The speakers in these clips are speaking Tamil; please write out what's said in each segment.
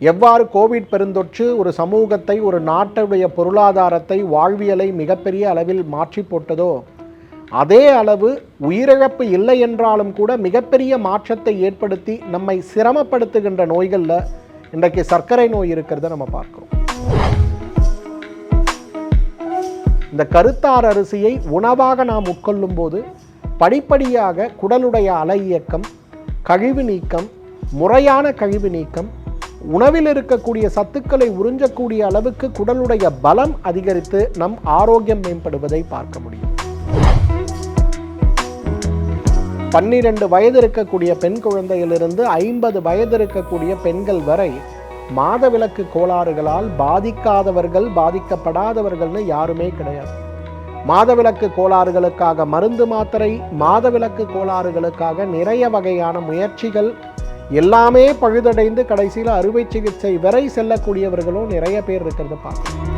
எவ்வாறு கோவிட் பெருந்தொற்று ஒரு சமூகத்தை ஒரு நாட்டுடைய பொருளாதாரத்தை வாழ்வியலை மிகப்பெரிய அளவில் மாற்றி போட்டதோ அதே அளவு உயிரிழப்பு இல்லை என்றாலும் கூட மிகப்பெரிய மாற்றத்தை ஏற்படுத்தி நம்மை சிரமப்படுத்துகின்ற நோய்களில் இன்றைக்கு சர்க்கரை நோய் இருக்கிறத நம்ம பார்க்குறோம். இந்த கருத்தார் அரிசியை உணவாக நாம் உட்கொள்ளும் போது படிப்படியாக குடலுடைய அலை இயக்கம் கழிவு நீக்கம் முறையான கழிவு நீக்கம் உணவில் இருக்கக்கூடிய சத்துக்களை உறிஞ்சக்கூடிய அளவுக்கு குடலுடைய பலம் அதிகரித்து நம் ஆரோக்கியம் மேம்படுவதை பார்க்க முடியும். பன்னிரண்டு வயது இருக்கக்கூடிய பெண் குழந்தையிலிருந்து ஐம்பது வயது இருக்கக்கூடிய பெண்கள் வரை மாதவிலக்கு கோளாறுகளால் பாதிக்காதவர்கள் பாதிக்கப்படாதவர்கள்னு யாருமே கிடையாது. மாதவிலக்கு கோளாறுகளுக்காக மருந்து மாத்திரை மாதவிலக்கு கோளாறுகளுக்காக நிறைய வகையான முயற்சிகள் எல்லாமே பழுதடைந்து கடைசியில் அறுவை சிகிச்சை வரை செல்லக்கூடியவர்களும் நிறைய பேர் இருக்கிறத பார்க்கணும்.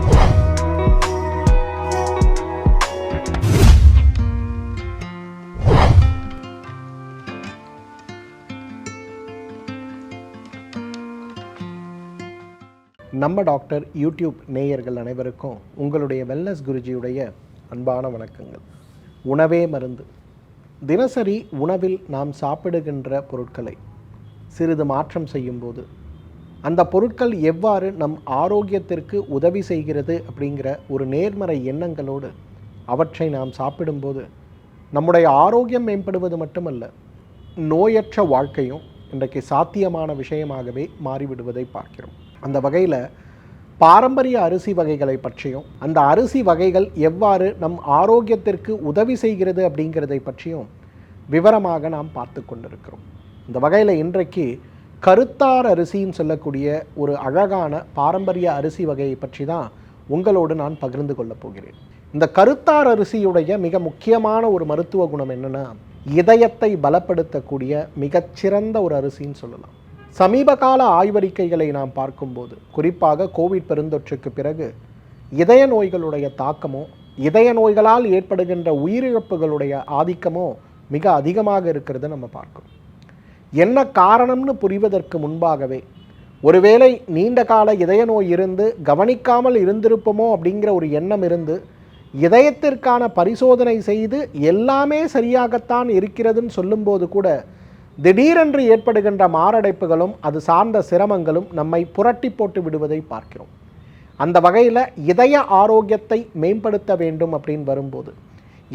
நம்ம டாக்டர் யூடியூப் நேயர்கள் அனைவருக்கும் உங்களுடைய வெல்னஸ் குருஜியுடைய அன்பான வணக்கங்கள். உணவே மருந்து. தினசரி உணவில் நாம் சாப்பிடுகின்ற பொருட்களை சிறிது மாற்றம் செய்யும்போது. அந்த பொருட்கள் எவ்வாறு நம் ஆரோக்கியத்திற்கு உதவி செய்கிறது அப்படிங்கிற ஒரு நேர்மறை எண்ணங்களோடு அவற்றை நாம் சாப்பிடும்போது நம்முடைய ஆரோக்கியம் மேம்படுவது மட்டுமல்ல நோயற்ற வாழ்க்கையும் இன்றைக்கு சாத்தியமான விஷயமாகவே மாறிவிடுவதை பார்க்கிறோம். அந்த வகையில் பாரம்பரிய அரிசி வகைகளை பற்றியும் அந்த அரிசி வகைகள் எவ்வாறு நம் ஆரோக்கியத்திற்கு உதவி செய்கிறது அப்படிங்கிறதை பற்றியும் விவரமாக நாம் பார்த்து கொண்டிருக்கிறோம். இந்த வகையில் இன்றைக்கு கருத்தார் அரிசின்னு சொல்லக்கூடிய ஒரு அழகான பாரம்பரிய அரிசி வகையை பற்றி தான் உங்களோடு நான் பகிர்ந்து கொள்ளப் போகிறேன். இந்த கருத்தார் அரிசியுடைய மிக முக்கியமான ஒரு மருத்துவ குணம் என்னென்னா இதயத்தை பலப்படுத்தக்கூடிய மிகச்சிறந்த ஒரு அரிசின்னு சொல்லலாம். சமீப கால ஆய்வறிக்கைகளை நாம் பார்க்கும்போது குறிப்பாக கோவிட் பெருந்தொற்றுக்கு பிறகு இதய நோய்களுடைய தாக்கமோ இதய நோய்களால் ஏற்படுகின்ற உயிரிழப்புகளுடைய ஆதிக்கமோ மிக அதிகமாக இருக்கிறத நம்ம பார்க்கிறோம். என்ன காரணம்னு புரிவதற்கு முன்பாகவே ஒருவேளை நீண்ட கால இதய நோய் இருந்து கவனிக்காமல் இருந்திருப்போமோ அப்படிங்கிற ஒரு எண்ணம் இருந்து இதயத்திற்கான பரிசோதனை செய்து எல்லாமே சரியாகத்தான் இருக்கிறதுன்னு சொல்லும்போது கூட திடீரென்று ஏற்படுகின்ற மாரடைப்புகளும் அது சார்ந்த சிரமங்களும் நம்மை புரட்டி போட்டு விடுவதை பார்க்கிறோம். அந்த வகையில் இதய ஆரோக்கியத்தை மேம்படுத்த வேண்டும் அப்படின்னு வரும்போது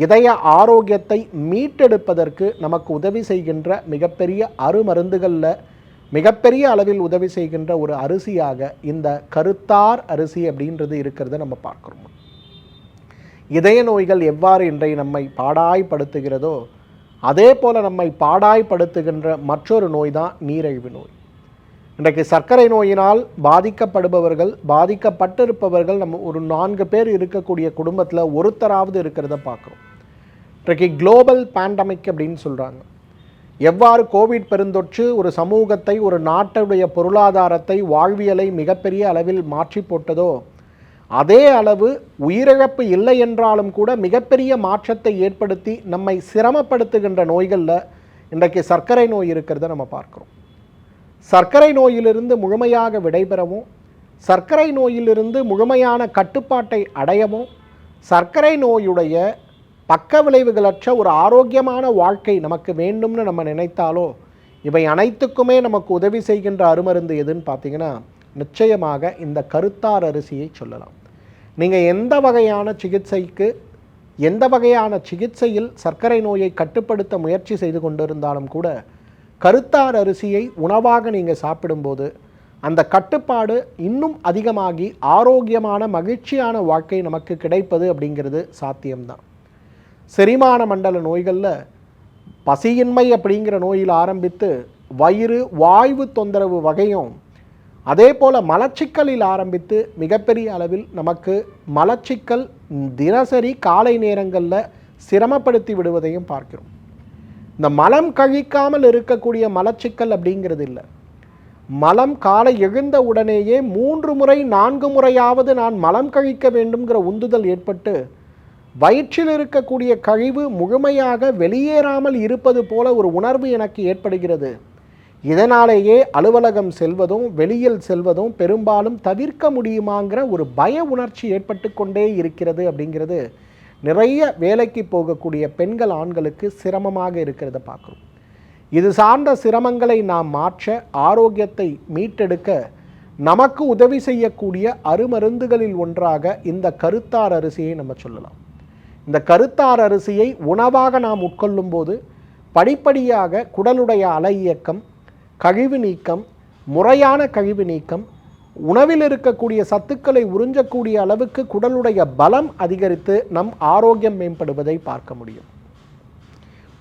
இதய ஆரோக்கியத்தை மீட்டெடுப்பதற்கு நமக்கு உதவி செய்கின்ற மிகப்பெரிய அருமருந்துகளில் மிகப்பெரிய அளவில் உதவி செய்கின்ற ஒரு அரிசியாக இந்த கருத்தார் அரிசி அப்படின்றது இருக்கிறத நம்ம பார்க்குறோம். இதய நோய்கள் எவ்வாறு இன்றை நம்மை பாடாய்படுத்துகிறதோ அதே போல் நம்மை பாடாய்படுத்துகின்ற மற்றொரு நோய் தான் நீரிழிவு நோய். இன்றைக்கு சர்க்கரை நோயினால் பாதிக்கப்படுபவர்கள் பாதிக்கப்பட்டிருப்பவர்கள் நம்ம ஒரு நான்கு பேர் இருக்கக்கூடிய குடும்பத்தில் ஒருத்தராவது இருக்கிறத பார்க்குறோம். இன்றைக்கு குளோபல் பேண்டமிக் அப்படின்னு சொல்கிறாங்க எவ்வாறு கோவிட் பெருந்தொற்று ஒரு சமூகத்தை ஒரு நாட்டுடைய பொருளாதாரத்தை வாழ்வியலை மிகப்பெரிய அளவில் மாற்றி போட்டதோ அதே அளவு உயிரிழப்பு இல்லை என்றாலும் கூட மிகப்பெரிய மாற்றத்தை ஏற்படுத்தி நம்மை சிரமப்படுத்துகின்ற நோய்களில் இன்றைக்கு சர்க்கரை நோய் இருக்கிறத நம்ம பார்க்குறோம். சர்க்கரை நோயிலிருந்து முழுமையாக விடைபெறவும் சர்க்கரை நோயிலிருந்து முழுமையான கட்டுப்பாட்டை அடையவும் சர்க்கரை நோயுடைய பக்க விளைவுகளற்ற ஒரு ஆரோக்கியமான வாழ்க்கை நமக்கு வேண்டும்னு நம்ம நினைத்தாலோ இவை அனைத்துக்குமே நமக்கு உதவி செய்கின்ற அருமருந்து எதுன்னு பார்த்தீங்கன்னா நிச்சயமாக இந்த கருத்தார் அரிசியை சொல்லலாம். நீங்கள் எந்த வகையான சிகிச்சைக்கு எந்த வகையான சிகிச்சையில் சர்க்கரை நோயை கட்டுப்படுத்த முயற்சி செய்து கொண்டிருந்தாலும் கூட கருத்தார் அரிசியை உணவாக நீங்கள் சாப்பிடும்போது அந்த கட்டுப்பாடு இன்னும் அதிகமாகி ஆரோக்கியமான மகிழ்ச்சியான வாழ்க்கை நமக்கு கிடைப்பது அப்படிங்கிறது சாத்தியம்தான். செரிமான மண்டல நோய்களில் பசியின்மை அப்படிங்கிற நோயில் ஆரம்பித்து வயிறு வாய்வு தொந்தரவு வகையும் அதே போல் மலச்சிக்கலில் ஆரம்பித்து மிகப்பெரிய அளவில் நமக்கு மலச்சிக்கல் தினசரி காலை நேரங்களில் சிரமப்படுத்தி விடுவதையும் பார்க்கிறோம். இந்த மலம் கழிக்காமல் இருக்கக்கூடிய மலச்சிக்கல் அப்படிங்கிறது இல்லை. மலம் காலை எழுந்த உடனேயே மூன்று முறை நான்கு முறையாவது நான் மலம் கழிக்க வேண்டும்ங்கிற உந்துதல் ஏற்பட்டு வயிற்றில் இருக்கக்கூடிய கழிவு முழுமையாக வெளியேறாமல் இருப்பது போல ஒரு உணர்வு எனக்கு ஏற்படுகிறது. இதனாலேயே அலுவலகம் செல்வதும் வெளியில் செல்வதும் பெரும்பாலும் தவிர்க்க முடியுமாங்கிற ஒரு பய உணர்ச்சி ஏற்பட்டு கொண்டே இருக்கிறது அப்படிங்கிறது நிறைய வேலைக்கு போகக்கூடிய பெண்கள் ஆண்களுக்கு சிரமமாக இருக்கிறத பார்க்குறோம். இது சார்ந்த சிரமங்களை நாம் மாற்ற ஆரோக்கியத்தை மீட்டெடுக்க நமக்கு உதவி செய்யக்கூடிய அருமருந்துகளில் ஒன்றாக இந்த கருத்தார் அரிசியை நம்ம சொல்லலாம். இந்த கருத்தார் அரிசியை உணவாக நாம் உட்கொள்ளும் போது படிப்படியாக குடலுடைய அலை இயக்கம் கழிவு நீக்கம் முறையான கழிவு நீக்கம் உணவில் இருக்கக்கூடிய சத்துக்களை உறிஞ்சக்கூடிய அளவுக்கு குடலுடைய பலம் அதிகரித்து நம் ஆரோக்கியம் மேம்படுவதை பார்க்க முடியும்.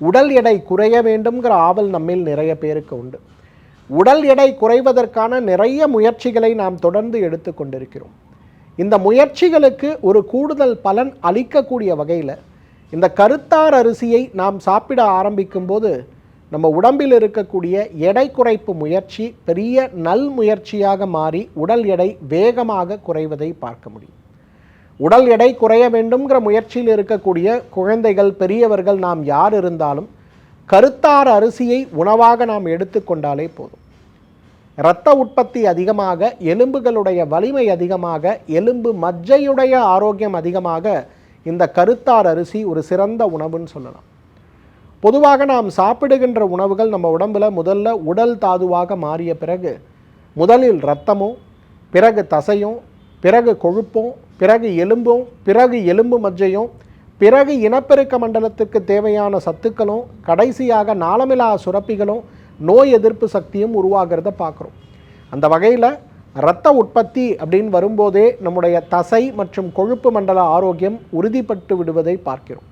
உடல் எடை குறைய வேண்டும்ங்கிற ஆவல் நம்மில் நிறைய பேருக்கு உண்டு. உடல் எடை குறைவதற்கான நிறைய முயற்சிகளை நாம் தொடர்ந்து எடுத்துக்கொண்டிருக்கிறோம் இந்த முயற்சிகளுக்கு ஒரு கூடுதல் பலன் அளிக்கக்கூடிய வகையில் இந்த கருத்தார் அரிசியை நாம் சாப்பிட ஆரம்பிக்கும்போது நம்ம உடம்பில் இருக்கக்கூடிய எடை குறைப்பு முயற்சி பெரிய நல் முயற்சியாக மாறி உடல் எடை வேகமாக குறைவதை பார்க்க முடியும். உடல் எடை குறைய வேண்டும்ங்கிற முயற்சியில் இருக்கக்கூடிய குழந்தைகள் பெரியவர்கள் நாம் யார் இருந்தாலும் கருத்தார் அரிசியை உணவாக நாம் எடுத்துக்கொண்டாலே போதும். இரத்த உற்பத்தி அதிகமாக எலும்புகளுடைய வலிமை அதிகமாக எலும்பு மஜ்ஜையுடைய ஆரோக்கியம் அதிகமாக இந்த கருத்தார் அரிசி ஒரு சிறந்த உணவுன்னு சொல்லலாம். பொதுவாக நாம் சாப்பிடுகின்ற உணவுகள் நம்ம உடம்பில் முதல்ல உடல் தாதுவாக மாறிய பிறகு முதலில் இரத்தமும் பிறகு தசையும் பிறகு கொழுப்பும் பிறகு எலும்பும் பிறகு எலும்பு மஜ்ஜையும் பிறகு இனப்பெருக்க மண்டலத்துக்கு தேவையான சத்துக்களும் கடைசியாக நாளமிலா சுரப்பிகளும் நோய் எதிர்ப்பு சக்தியும் உருவாகிறத பார்க்குறோம். அந்த வகையில் இரத்த உற்பத்தி அப்படின்னு வரும்போதே நம்முடைய தசை மற்றும் கொழுப்பு மண்டல ஆரோக்கியம் உறுதிப்பட்டு விடுவதை பார்க்கிறோம்.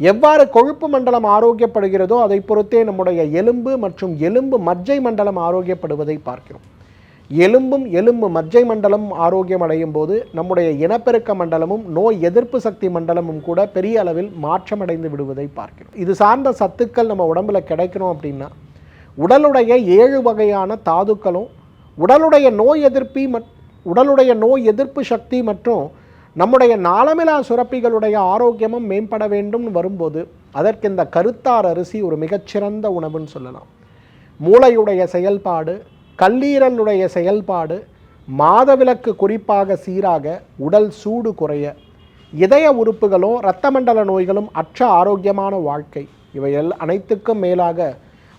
எவ்வாறு கொழுப்பு மண்டலம் ஆரோக்கியப்படுகிறதோ அதை பொறுத்தே நம்முடைய எலும்பு மற்றும் எலும்பு மஜ்ஜை மண்டலம் ஆரோக்கியப்படுவதை பார்க்கிறோம். எலும்பும் எலும்பு மஜ்ஜை மண்டலம் ஆரோக்கியம் அடையும் போது நம்முடைய இனப்பெருக்க மண்டலமும் நோய் எதிர்ப்பு சக்தி மண்டலமும் கூட பெரிய அளவில் மாற்றமடைந்து விடுவதை பார்க்கிறோம். இது சார்ந்த சத்துக்கள் நம்ம உடம்புல கிடைக்கணும் அப்படின்னா உடலுடைய ஏழு வகையான தாதுக்களும் உடலுடைய நோய் எதிர்ப்பி மற் உடலுடைய நோய் எதிர்ப்பு சக்தி மற்றும் நம்முடைய நாளமிலா சுரப்பிகளுடைய ஆரோக்கியமும் மேம்பட வேண்டும்னு வரும்போது அதற்கு இந்த கருத்தார் அரிசி ஒரு மிகச்சிறந்த உணவுன்னு சொல்லலாம். மூளையுடைய செயல்பாடு கல்லீரலுடைய செயல்பாடு மாதவிலக்கு குறிப்பாக சீராக உடல் சூடு குறைய இதய உறுப்புகளும் இரத்த மண்டல நோய்களும் அற்ற ஆரோக்கியமான வாழ்க்கை. இவையெல் அனைத்துக்கும் மேலாக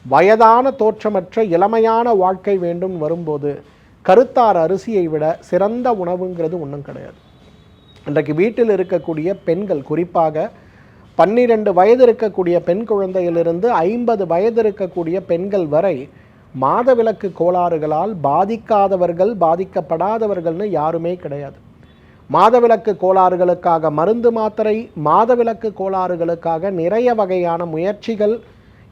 வயதான தோற்றமற்ற இளமையான வாழ்க்கை வேண்டும் வரும்போது கருத்தார் அரிசியை விட சிறந்த உணவுங்கிறது ஒன்றும் கிடையாது. இன்றைக்கு வீட்டில் இருக்கக்கூடிய பெண்கள் குறிப்பாக பன்னிரண்டு வயது இருக்கக்கூடிய பெண் குழந்தையிலிருந்து ஐம்பது வயது இருக்கக்கூடிய பெண்கள் வரை மாதவிலக்கு கோளாறுகளால் பாதிக்காதவர்கள் பாதிக்கப்படாதவர்கள்னு யாருமே கிடையாது. மாதவிலக்கு கோளாறுகளுக்காக மருந்து மாத்திரை மாதவிலக்கு கோளாறுகளுக்காக நிறைய வகையான முயற்சிகள்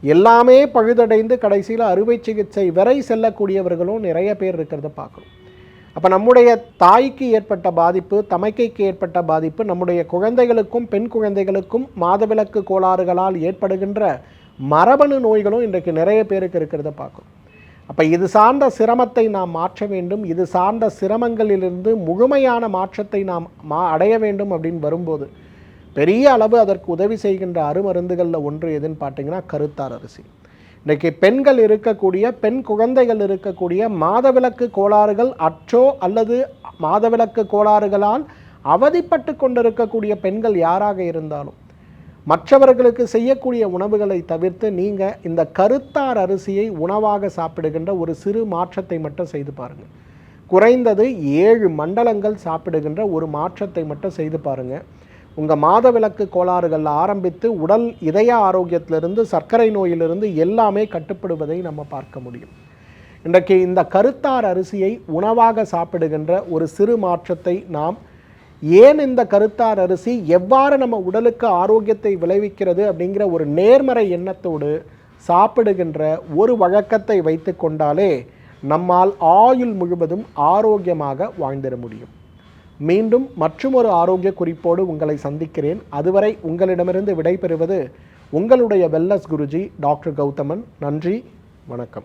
எல்லாமே பழுதடைந்து கடைசியில் அறுவை சிகிச்சை வரை செல்லக்கூடியவர்களும் நிறைய பேர் இருக்கிறத பார்க்குறோம் அப்போ நம்முடைய தாய்க்கு ஏற்பட்ட பாதிப்பு தமைக்கைக்கு ஏற்பட்ட பாதிப்பு நம்முடைய குழந்தைகளுக்கும் பெண் குழந்தைகளுக்கும் மாதவிலக்கு கோளாறுகளால் ஏற்படுகின்ற மரபணு நோய்களும் இன்றைக்கு நிறைய பேருக்கு இருக்கிறத பார்க்குறோம் அப்போ இது சார்ந்த சிரமத்தை நாம் மாற்ற வேண்டும். இது சார்ந்த சிரமங்களிலிருந்து முழுமையான மாற்றத்தை நாம் மா அடைய வேண்டும் அப்படின்னு வரும்போது பெரிய அளவு அதற்கு உதவி செய்கின்ற அருமருந்துகளில் ஒன்று எதுன்னு பார்த்தீங்கன்னா கருத்தார் அரிசி. இன்றைக்கு பெண்கள் இருக்கக்கூடிய பெண் குழந்தைகள் இருக்கக்கூடிய மாதவிலக்கு கோளாறுகள் அற்றோ அல்லது மாதவிலக்கு கோளாறுகளால் அவதிப்பட்டு கொண்டிருக்கக்கூடிய பெண்கள் யாராக இருந்தாலும் மற்றவர்களுக்கு செய்யக்கூடிய உணவுகளை தவிர்த்து நீங்கள் இந்த கருத்தார் அரிசியை உணவாக சாப்பிடுகின்ற ஒரு சிறு மாற்றத்தை மட்டும் செய்து பாருங்கள் குறைந்தது ஏழு மண்டலங்கள் சாப்பிடுகின்ற ஒரு மாற்றத்தை மட்டும் செய்து பாருங்கள் உங்கள் மாதவிலக்கு கோளாறுகள் ஆரம்பித்து உடல் இதய ஆரோக்கியத்திலிருந்து சர்க்கரை நோயிலிருந்து எல்லாமே கட்டுப்படுவதை நம்ம பார்க்க முடியும். இன்றைக்கு இந்த கருத்தார் அரிசியை உணவாக சாப்பிடுகின்ற ஒரு சிறு மாற்றத்தை நாம் ஏன் இந்த கருத்தார் அரிசி எவ்வாறு நம்ம உடலுக்கு ஆரோக்கியத்தை விளைவிக்கிறது அப்படிங்கிற ஒரு நேர்மறை எண்ணத்தோடு சாப்பிடுகின்ற ஒரு வழக்கத்தை வைத்து கொண்டாலே நம்மால் ஆயுள் முழுவதும் ஆரோக்கியமாக வாழ்ந்திட முடியும். மீண்டும் மற்றுமொரு ஆரோக்கிய குறிப்போடு உங்களை சந்திக்கிறேன். அதுவரை உங்களிடமிருந்து விடைபெறுவது உங்களுடைய வெல்லஸ் குருஜி டாக்டர் கௌதமன். நன்றி வணக்கம்.